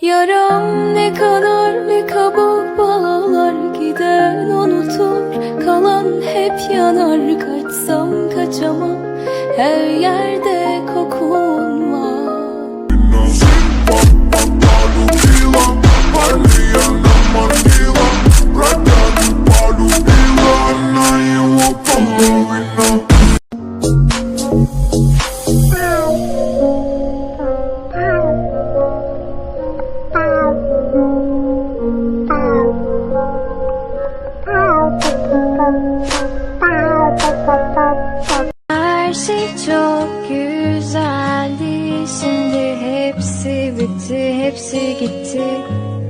Yaram ne kadar ne kaba bağlar gider unutur. Kalan hep yanar kaçsam kaçamam. Her yerde Her şey çok güzeldi. Şimdi hepsi bitti Hepsi gitti.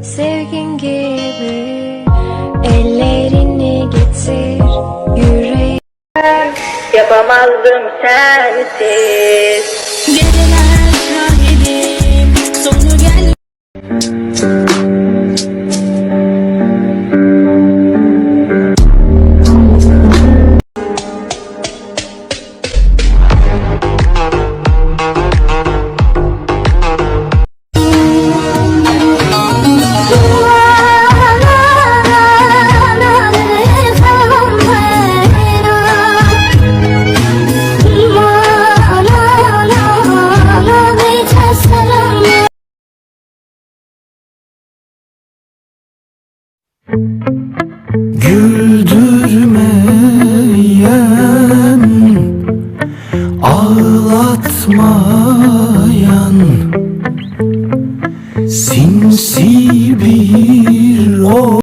Sevgin gibi Ellerini getir Yüreği Yapamazdım sensiz Gül batmayan Sinsi bir o